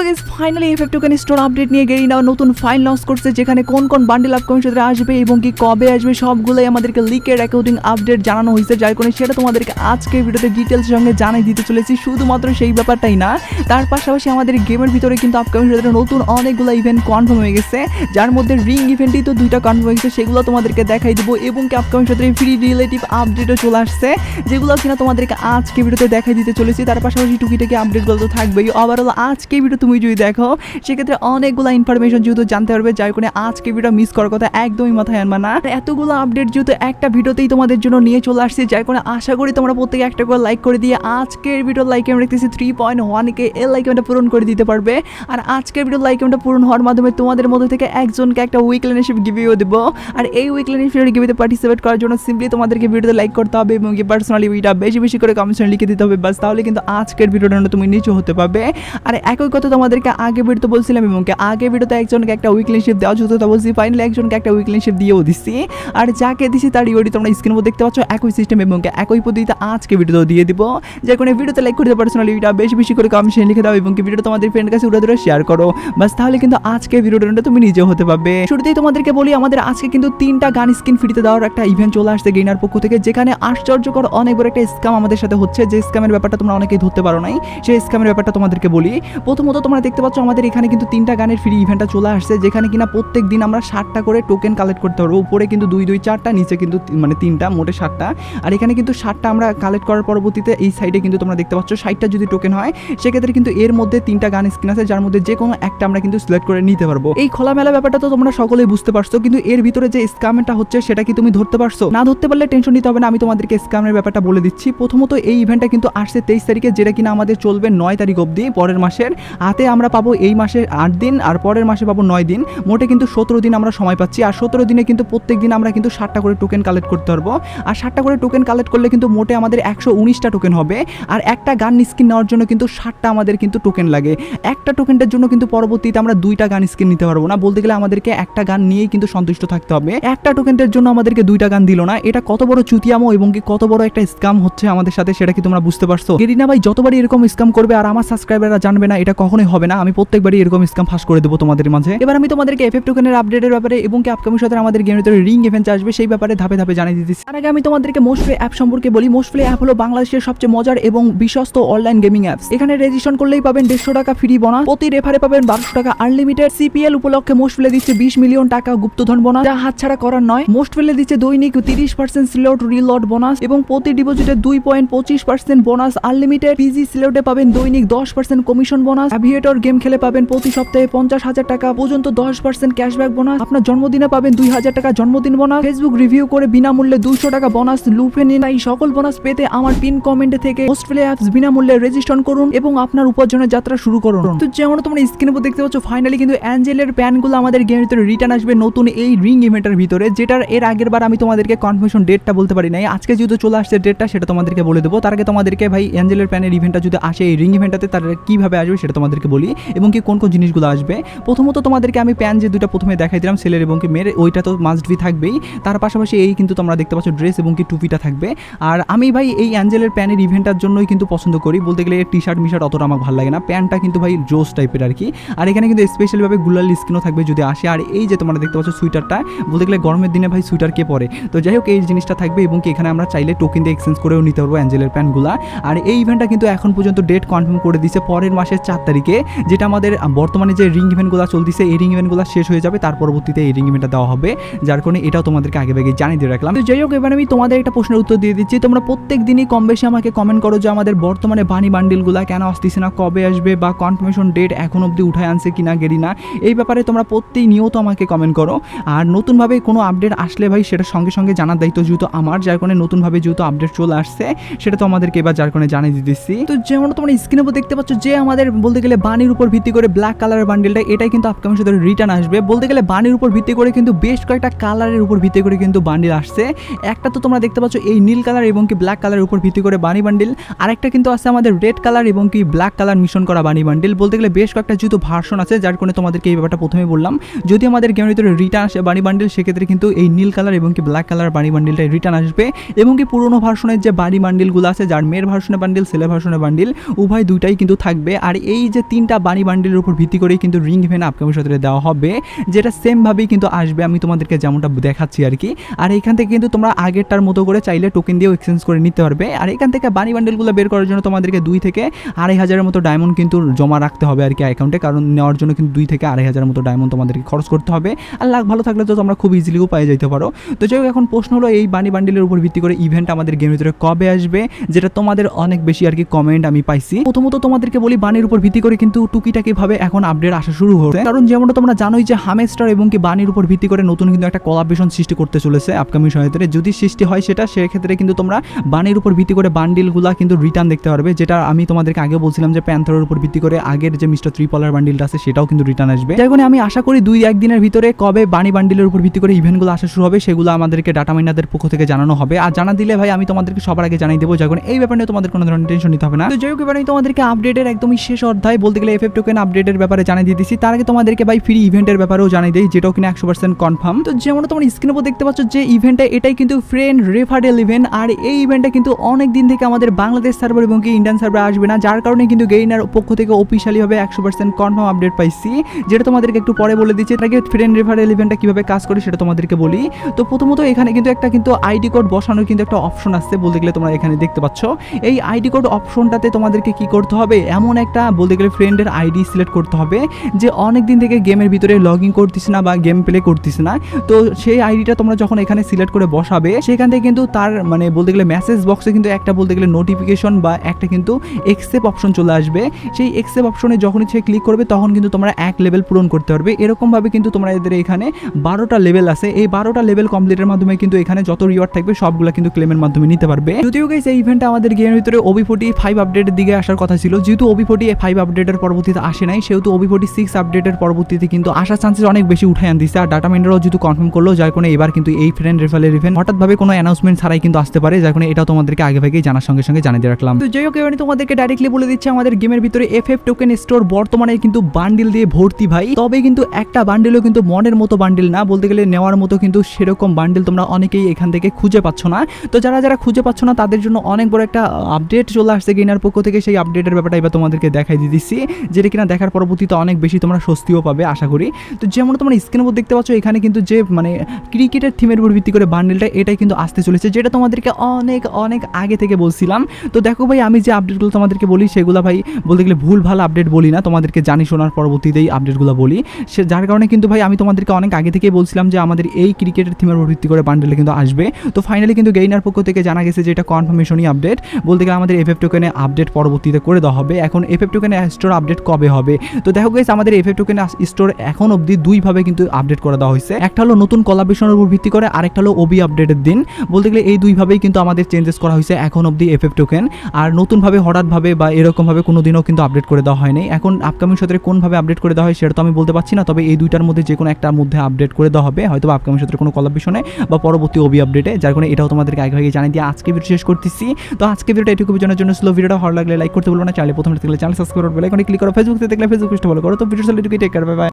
So guys finally F token store update নিয়ে Garena, নতুন file launch করছে, যেখানে কোন কোন বান্ডেল আপকামিং সাথে আসবে এবং কি কবে আসবে সবগুলোই আমাদেরকে লিকের অ্যাকাউন্টিং আপডেট জানানো হয়েছে। যার কারণে সেটা তোমাদেরকে আজকে ভিডিওতে ডিটেলস সঙ্গে জানাই দিতে চলেছি। শুধুমাত্র সেই ব্যাপারটাই না, তার পাশাপাশি আমাদের গেমের ভিতরে কিন্তু আপকামিং সাথে নতুন অনেকগুলো ইভেন্ট কনফার্ম হয়ে গেছে। যার মধ্যে রিং ইভেন্টই তো দুইটা কনফার্ম হয়ে গেছে, সেগুলো তোমাদেরকে দেখাই দিব এবং কি আপকামিং সাথে ফ্রি রিলেটিভ আপডেটও চলে আসছে, যেগুলো কিনা তোমাদেরকে আজকে ভিডিওতে দেখাই দিতে চলেছি। তার পাশাপাশি টুকিটাকি আপডেটগুলো তো থাকবেই। ওভারঅল আজকে ভিডিও তুমি যদি দেখো। সেক্ষেত্রে অনেকগুলো ইনফরমেশন যেহেতু জানতে পারবে, যার কারণে আজকে ভিডিও মিস করার কথা একদমই মাথায় আনবা না। এতগুলো আপডেট যেহেতু একটা ভিডিওতেই তোমাদের জন্য নিয়ে চলে আসছে, যার কারণে আশা করি তোমরা প্রত্যেকে একটা করে লাইক করে দিয়ে আজকের ভিডিও লাইক আমি রাখতেছি থ্রি পয়েন্ট ওয়ানকে এর লাইক আমরা পূরণ করে দিতে পারবে। আর আজকের ভিডিও লাইক আমরা পূরণ হওয়ার মাধ্যমে তোমাদের মধ্যে থেকে একজনকে একটা উইকলেনশিপ গিভিও দেবো। আর এই উইকলেনশিপ গিভিতে পার্টিসিপেট করার জন্য সিম্পলি তোমাদেরকে ভিডিওতে লাইক করতে হবে এবং পার্সোনালি ভিডিও বেশি বেশি করে কমেন্টে লিখে দিতে হবে। বাস তাহলে কিন্তু আজকের ভিডিওটা তুমি নিচু হতে পারবে। আর একই কথা তোমাদেরকে আগে ভিডিওতে বলছিলাম এবং আগে ভিডিওতে একজনকে একটা উইকলিনশিপ দেওয়া যেত তা বলছি ফাইনালি একজনকে একটা উইকলিনশিপ দিয়েও দিচ্ছি আর যাকে দিছি তার ইউডি তোমরা স্ক্রিন উপর দেখতে পাচ্ছ, একই সিস্টেম এবং একই পদ্ধতিতে আজকে ভিডিও দিয়ে দিব। যে কোনো ভিডিওতে লাইক করে দিও পার্সোনালি ভিডিও বেশি বেশি করে কমেন্টে লিখে দাও এবং ভিডিও তোমাদের ফ্রেন্ড কাছে উড়ে ধরে শেয়ার করো। বাস তাহলে কিন্তু আজকে ভিডিওটা তুমি নিজেও হতে পারবে। শুরুতেই তোমাদেরকে বলি, আমাদের আজকে কিন্তু তিনটা গান স্কিন ফ্রিতে দেওয়ার একটা ইভেন্ট চলে আসছে গেইনার পক্ষ থেকে, যেখানে আশ্চর্যকর অনেক বড় একটা স্ক্যাম আমাদের সাথে হচ্ছে। যে স্ক্যামের ব্যাপারটা তোমরা অনেকেই ধরতে পারো নাই, সেই স্ক্যামের ব্যাপারটা তোমাদেরকে বলি। প্রথমত তোমরা দেখতে পাচ্ছ আমাদের এখানে কিন্তু তিনটা গানের ফ্রি ইভেন্টটা চলে আসছে, যেখানে কিনা প্রত্যেক দিন আমরা ষাটটা করে টোকেন কালেক্ট করতে পারব। উপরে কিন্তু দুই দুই, চারটা, নিচে কিন্তু মানে তিনটা, মোটে সাতটা। আর এখানে কিন্তু ষাটটা আমরা কালেক্ট করার পরবর্তীতে এই সাইডে কিন্তু তোমরা দেখতে পাচ্ছ ষাটটা যদি টোকেন হয়, সেক্ষেত্রে কিন্তু এর মধ্যে তিনটা গান স্ক্রিন আছে, যার মধ্যে যে কোনো একটা আমরা কিন্তু সিলেক্ট করে নিতে পারব। এই খোলামেলা ব্যাপারটা তো তোমরা সকলেই বুঝতে পারছ, কিন্তু এর ভিতরে যে স্ক্যামটা হচ্ছে, সেটা কি তুমি ধরতে পারছ? না ধরতে পারলে টেনশন নিতে হবে না, আমি তোমাদেরকে স্ক্যামের ব্যাপারটা বলে দিচ্ছি। প্রথমত এই ইভেন্টটা কিন্তু আসছে তেইশ তারিখে, যেটা কিনা আমাদের চলবে নয় তারিখ অবধি, পরের মাসের। হাতে আমরা পাবো এই মাসে আট দিন আর পরের মাসে পাবো নয় দিন। মোটে কিন্তু সতেরো দিন আমরা সময় পাচ্ছি আর সতেরো দিনে কিন্তু প্রত্যেক দিন আমরা কিন্তু ষাটটা করে টোকেন কালেক্ট করতে পারব। আর ষাটটা করে টোকেন কালেক্ট করলে কিন্তু মোটে আমাদের একশো উনিশটা টোকেন হবে আর একটা গান স্কিন নেওয়ার জন্য কিন্তু ষাটটা আমাদের কিন্তু টোকেন লাগে। একটা টোকেনটার জন্য কিন্তু পরবর্তীতে আমরা দুইটা গান স্কিন নিতে পারব না। বলতে গেলে আমাদেরকে একটা গান নিয়েই কিন্তু সন্তুষ্ট থাকতে হবে। একটা টোকেনটার জন্য আমাদেরকে দুইটা গান দিল না। এটা কত বড় চুতিয়ামো এবং কি কত বড় একটা স্ক্যাম হচ্ছে আমাদের সাথে, সেটা কি তোমরা বুঝতে পারছ? গেরিনা ভাই, যতবারই এরকম স্ক্যাম করবে আর আমার সাবস্ক্রাইবাররা জানবে না, এটা কখনোই হবে না, আমি প্রত্যেকবারই এরকম স্ক্যাম ফাঁস করে দেবো তোমাদের মাঝে। এবার আমি তোমাদেরকে এফএফ টোকেনের আপডেটের ব্যাপারে এবং কি আপকামিং সাথে আমাদের গেমের ভিতরে রিং ইভেন্ট আসবে, সেই ব্যাপারে ধাপে ধাপে জানিয়ে দিতেছি। তার আগে আমি তোমাদেরকে মোস্টফ্লে অ্যাপ সম্পর্কে বলি। মোস্টফ্লে অ্যাপ হলো বাংলাদেশের সবচেয়ে মজার এবং বিশ্বস্ত অনলাইন গেমিং অ্যাপস এখানে রেজিস্ট্রেশন করলেই পাবেন দেড়শো টাকা ফ্রি বোনাস প্রতি রেফারে পাবেন বারোশো টাকা আনলিমিটেড সিপিএল উপলক্ষে মোস্টফ্লে দিচ্ছে বিশ মিলিয়ন টাকা গুপ্তধন বোনাস যা হাতছাড়া করার নয়। মোস্টফ্লে দিচ্ছে দৈনিক তিরিশ পার্সেন্ট স্লট রিলট বোনাস এবং প্রতি ডিপোজিটে দুই পয়েন্ট পঁচিশ পার্সেন্ট বোনাস আনলিমিটেড পিজি স্লটে পাবেন দৈনিক দশ percent commission bonus aviator game খেলে পাবেন প্রতি সপ্তাহে পঞ্চাশ হাজার টাকা। পর্যন্ত দশ পার্সেন্ট ক্যাশব্যাক বোনাস আপনার জন্মদিনে পাবেন দুই হাজার টাকা জন্মদিন বোনাস ফেসবুক রিভিউ করে বিনামূল্যে দুইশো টাকা বোনাস লুফে নিন। এই সকল বোনাস পেতে আমার পিন কমেন্ট থেকে হোস্টফ্লে অ্যাপস বিনামূল্যে রেজিস্ট্রেশন করুন এবং আপনার উপার্জনের যাত্রা শুরু করুন। তো যেমন তোমরা স্ক্রিনে উপর দেখতে পাচ্ছ ফাইনালি কিন্তু অ্যাঞ্জেলের প্যানগুলো আমাদের গেমের ভিতরে রিটার্ন আসবে নতুন এই রিং ইভেন্টের ভিতরে, যেটার এর আগের বার আমি তোমাদেরকে কনফার্মেশন ডেটটা বলতে পারি নাই। আজকে যেহেতু চলে আসছে ডেটটা সেটা তোমাদেরকে বলে দেবো। তার আগে তোমাদেরকে ভাই অ্যাঞ্জেলের প্যানের ইভেন্টটা যদি আসে, এই রিং ইভেন্টটাতে তার কীভাবে আসবে সেটা তোমাদেরকে বলি, এবং কি কোন কোন জিনিসগুলো আসবে। প্রথমত তোমাদেরকে আমি প্যান যে দুটো প্রথমে দেখাই দিলাম, ছেলের এবং কি মেয়ের, ওইটা তো মাস্ট বি থাকবেই। তার পাশাপাশি এই কিন্তু তোমরা দেখতে পাচ্ছ ড্রেস এবং কি টুপিটা থাকবে। আর আমি ভাই এই অ্যাঞ্জেলের প্যানের ইভেন্টটার জন্যই কিন্তু পছন্দ করি। বলতে গেলে টি শার্ট মিশার্ট অতটা আমার ভালো লাগে না। প্যান্টটা কিন্তু ভাই জোস টাইপের আর কি। আর এখানে কিন্তু স্পেশালিভাবে গুলাল স্কিনও থাকবে যদি আসে। আর এই যে তোমরা দেখতে পাচ্ছ সুইটারটা বলতে গেলে গরমের দিনে ভাই সুইটার কে পরে? তো যাই হোক, এই জিনিসটা থাকবে এবং কি এখানে আমরা চাইলে টোকেন দিয়ে এক্সচেঞ্জ করেও নিতে পারব অ্যাঞ্জেলের প্যান্টগুলা আর এই ইভেন্টটা কিন্তু এখন পর্যন্ত ডেট কনফার্ম করে দিছে পরের মাসের চার তারিখে। যেটা আমাদের বর্তমানে যে রিং ইভেন্টগুলো চলতেছে, এই রিং ইভেন্টগুলো শেষ হয়ে যাবে, তার পরবর্তীতে এই রিং ইভেন্টটা দেওয়া হবে, যার কারণে এটাও তোমাদেরকে আগে আগে জানিয়ে দিয়ে রাখলাম। তো যাই হোক, এবার আমি তোমাদের একটা প্রশ্নের উত্তর দিয়ে দিচ্ছি। তোমরা প্রত্যেক দিনই কম বেশি আমাকে কমেন্ট করো যে আমাদের বর্তমানে বানি বান্ডিলগুলো কেন আসতেছে না, কবে আসবে বা কনফার্মেশন ডেট এখন অবধি উঠায় আনছে কিনা, গেরি না, এই ব্যাপারে তোমরা প্রত্যেক নিয়ত আমাকে কমেন্ট করো। আর নতুনভাবে কোনো আপডেট আসলে ভাই, সেটা সঙ্গে সঙ্গে জানার দায়িত্ব যেহেতু আমার, যার কারণে নতুনভাবে যেহেতু আপডেট চলে আসছে, সেটা তো আমাদেরকে এবার যার কারণে জানিয়ে দিতেছি তো যেমন তোমরা স্ক্রিনের উপর দেখতে পাচ্ছ, যে আমাদের বলতে গেলে বানির উপর ভিত্তি করে ব্ল্যাক কালারের বান্ডেলটা এটাই কিন্তু আপকামিং সাথে রিটার্ন আসবে। বলতে গেলে বানির উপর ভিত্তি করে কিন্তু বেশ কয়েকটা কালারের উপর ভিত্তি করে কিন্তু বান্ডিল আসছে। একটা তো তোমরা দেখতে পাচ্ছ এই নীল কালার এবং কি ব্ল্যাক কালারের উপর ভিত্তি করে বানি বান্ডিল আরেকটা কিন্তু আছে আমাদের রেড কালার এবং কি ব্ল্যাক কালার মিশন করা বানি বান্ডিল বলতে গেলে বেশ কয়েকটা যেহেতু ভার্সন আছে, যার কারণে তোমাদেরকে এই ব্যাপারটা প্রথমে বললাম। যদি আমাদের গেমের ভিতরে রিটার্ন আসে বানি বান্ডিল সেক্ষেত্রে কিন্তু এই নীল কালার এবং কি ব্ল্যাক কালার বানি বান্ডিলটা রিটার্ন আসবে। এবং কি পুরোনো ভার্সনের যে বানি বান্ডিলগুলো আছে, যার মেয়ের ভার্সনের বান্ডিল ছেলে ভার্সনের বান্ডিল উভয় দুইটাই কিন্তু থাকবে। আর এই যে তিনটা বানি বান্ডিলের উপর ভিত্তি করেই কিন্তু রিং ইভেন্ট আপকামিং সতেরো দেওয়া হবে, যেটা সেমভাবেই কিন্তু আসবে। আমি তোমাদেরকে যেমনটা দেখাচ্ছি আর কি আর এখান থেকে কিন্তু তোমরা আগেরটার মতো করে চাইলে টোকেন দিয়েও এক্সচেঞ্জ করে নিতে পারবে। আর এখান থেকে বানি বান্ডেলগুলো বের করার জন্য তোমাদেরকে দুই থেকে আড়াই হাজারের মতো ডায়মন্ড কিন্তু জমা রাখতে হবে আর কি অ্যাকাউন্টে কারণ নেওয়ার জন্য কিন্তু দুই থেকে আড়াই হাজারের মতো ডায়মন্ড তোমাদেরকে খরচ করতে হবে। আর লাখ ভালো থাকলে তো তোমরা খুব ইজিলিও পাই যেতে পারো। তো যাই এখন প্রশ্ন হলো, এই বানি বান্ডেলের উপর ভিত্তি করে ইভেন্ট আমাদের গেমের ভিতরে কবে আসবে? যেটা তোমাদের অনেক বেশি আর কি কমেন্ট আমি পাইছি। প্রথমত তোমাদেরকে বলি বানির উপর ভিত্তি করে কিন্তু টুকিটাকি ভাবে এখন আপডেট আসা শুরু হচ্ছে কারণ যেমনটা তোমরা জানোই যে হামেস্টার এবং কি বানির উপর ভিত্তি করে নতুন কিন্তু একটা কলাবেশন সৃষ্টি করতে চলেছে আপকামিং সময়তে যদি সৃষ্টি হয় সেটা, সেক্ষেত্রে কিন্তু তোমরা বানির উপর ভিত্তি করে বান্ডিলগুলা কিন্তু রিটার্ন দেখতে পারবে, যেটা আমি তোমাদেরকে আগে বলছিলাম যে প্যান্থরের উপর ভিত্তি করে আগের যে মিস্টার ত্রিপলার বান্ডিলটা আছে, সেটাও কিন্তু রিটার্ন আসবে। যাই কারণে আমি আশা করি দুই একদিনের ভিতরে কবে বানি বান্ডিলের উপর ভিত্তি করে ইভেন্টগুলো আসা শুরু হবে, সেগুলো আমাদেরকে ডাটা মাইনাদের পক্ষ থেকে জানানো হবে। আর জানা দিলে ভাই, আমি তোমাদেরকে সবার আগে জানাই দেবো যখন এই ব্যাপারে তোমাদের কোনো ধরনের টেনশন নিতে হবে না। তো যাই হোক, এবার আমি তোমাদেরকে আপডেটের একদমই শেষ অধ্যায় বলতে গেলে এফএফ টোকেন আপডেটের ব্যাপারে জানিয়ে দিয়ে দিচ্ছি তার আগে তোমাদেরকে ভাই ফ্রি ইভেন্টের ব্যাপারেও জানিয়ে দিই, যেটাও কিনা একশো পার্সেন্ট কনফার্ম তো যেমন তোমার স্ক্রিনের উপর দেখতে পাচ্ছ, যে ইভেন্টটা এটাই কিন্তু ফ্রেন্ড রেফারেল ইভেন্ট আর এই ইভেন্টটা কিন্তু অনেক দিন থেকে আমাদের বাংলাদেশ সার্ভার এবং কি ইন্ডিয়ান সার্ভার আসবে না, যার কারণে কিন্তু গেইনার পক্ষ থেকে অফিসিয়ালি ভাবে একশো পার্সেন্ট কনফার্ম আপডেট পাইছি। যেটা তোমাদেরকে একটু পরে বলে দিচ্ছি আগে ফ্রেন্ড রেফারেল ইভেন্টটা কীভাবে কাজ করে সেটা তোমাদেরকে বলি। তো প্রথমত এখানে কিন্তু একটা কিন্তু আইডি কোড বসানোর কিন্তু একটা অপশন আসছে বলতে গেলে তোমরা এখানে দেখতে পাচ্ছ। এই আইডি কোড অপশনটাতে তোমাদেরকে কি করতে হবে? এমন একটা বলতে গেলে ফ্রেন্ডের আইডি সিলেক্ট করতে হবে যে অনেক দিন থেকে গেমের ভিতরে লগ ইন করতিস না বা গেম প্লে করতিস না। তো সেই আইডিটা তোমরা যখন এখানে সিলেক্ট করে বসাবে, সেখান থেকে কিন্তু তার মানে বলতে গেলে মেসেজ বক্সে কিন্তু একটা বলতে গেলে নোটিফিকেশন বা একটা কিন্তু এক্সেপ অপশন চলে আসবে। সেই এক্সেপ অপশনে যখনই সে ক্লিক করবে, তখন কিন্তু তোমরা এক লেভেল পূরণ করতে পারবে। এরকমভাবে কিন্তু তোমরা এদের এখানে বারোটা লেভেল আছে। এই বারোটা লেভেল কমপ্লিটের মাধ্যমে কিন্তু এখানে যত রিওয়ার্ড থাকবে, সবগুলো কিন্তু ক্লেমের মাধ্যমে নিতে পারবে। যদিও গাইস এই ইভেন্টটা আমাদের গেমের ভিতরে ওবি ফোর্টি ফাইভ আপডেটের দিকে আসার কথা ছিল। যেহেতু ওবি ফোর্টি ফাইভ আপডেটের পরবর্তীতে আসে নাই। সেহেতু ওবি ফোর্টি সিক্স আপডেটের পরবর্তীতে কিন্তু আসার চান্সেস অনেক বেশি উঠে আন দিচ্ছে আর ডাটা মেন্ডারও যেহেতু কনফার্ম করল, যার কারণে এবার কিন্তু এই ফ্রেন্ড রেফারেল ইভেন্ট হঠাৎভাবে কোনো অ্যানাউন্সমেন্ট ছাড়াই কিন্তু আসতে পারে। যার কারণে এটাও তোমাদেরকে আগে ভাগেই জানার সঙ্গে সঙ্গে জানিয়ে রাখলাম। তো যাই হোক, এবার তোমাদেরকে ডাইরেক্টলি বলে দিচ্ছে, আমাদের গেমের ভিতরে এফ এফ টোকেন স্টোর বর্তমানে কিন্তু বান্ডিল দিয়ে ভর্তি ভাই। তবে কিন্তু একটা বান্ডিলও কিন্তু মনের মতো বান্ডিল না। বলতে গেলে নেওয়ার মতো কিন্তু সেরকম বান্ডিল তোমরা অনেকেই এখান থেকে খুঁজে পাচ্ছ না। তো যারা যারা খুঁজে পাচ্ছ না, তাদের জন্য অনেক বড় একটা আপডেট চলে আসছে গেনার পক্ষ থেকে। সেই আপডেটের ব্যাপারটা এবার তোমাদেরকে দেখাই দিয়ে দিচ্ছি যেটা কিনা দেখার পরবর্তীতে অনেক বেশি তোমরা স্বস্তিও পাবে, আশা করি। তো যেমন তোমরা স্ক্রিনের উপর দেখতে পাচ্ছ, এখানে কিন্তু যে মানে ক্রিকেটের থিমের উপর ভিত্তি করে বান্ডেলটা এটাই কিন্তু আসতে চলেছে, যেটা তোমাদেরকে অনেক অনেক আগে থেকে বলছিলাম। তো দেখো ভাই, আমি যে আপডেটগুলো তোমাদেরকে বলি, সেগুলো ভাই, বলতে গেলে ভুল, ভালো আপডেট বলি না, তোমাদেরকে জানি শোনার পরবর্তীতেই আপডেটগুলো বলি। সে, যার কারণে কিন্তু ভাই, আমি তোমাদেরকে অনেক আগে থেকেই বলছিলাম যে, আমাদের এই ক্রিকেটের থিমের উপর ভিত্তি করে বান্ডেলে কিন্তু আসবে। তো ফাইনালি কিন্তু গেইনার পক্ষ থেকে জানা গেছে যে, এটা কনফার্মেশনই আপডেট বলতে গেলে আমাদের এফএফ টোকেনে আপডেট পরবর্তীতে করে দেওয়া হবে। এখন এফএফ টোকেনে স্টোর আপডেট কবে হবে? তো দেখো গেছে আমাদের এফএফ টোকেনে স্টোর এখন অবধি দুইভাবে কিন্তু আপডেট করে দেওয়া হয়েছে। একটা হলো নতুন কলাবেশনের উপর ভিত্তি করে, আরেকটা হলো ওবি আপডেটের দিন। বলতে গেলে এই দুইভাবেই কিন্তু আমাদের চেঞ্জেস করা হয়েছে এখন অবধি এফএফ টোকেন আর নতুনভাবে, হঠাৎভাবে বা এরকমভাবে কোনো দিনও কিন্তু আপডেট করে দেওয়া হয়নি। এখন আপকামিং সতেরে কোনভাবে আপডেট করে দেওয়া হয় সেটা তো আমি বলতে পারছি না, তবে এই দুইটার মধ্যে যে কোনো একটার মধ্যে আপডেট করে দেওয়া হবে। হয়তো আপকামিং সতেরে কোনো কলাবেশনে বা পরবর্তী ওবি আপডেটে যার কারণে এটাও তোমাদেরকে আগে আগে জানিয়ে দিয়ে আজকে ভিডিও শেষ করতেছি। তো আজকে ভিডিওটা এটুকু জানার জন্য স্লো ভিডিওটা ভালো লাগলে লাইক করতে বলব না। চাইলে প্রথমে চ্যানেল সাবস্ক্রাইব করে বেলাইকনে ক্লিক করো ফেসবুক থেকে দেখলে ফেসবুক পেজটা ফলো করো তো ভিডিও সালে টেক কেয়ার বাই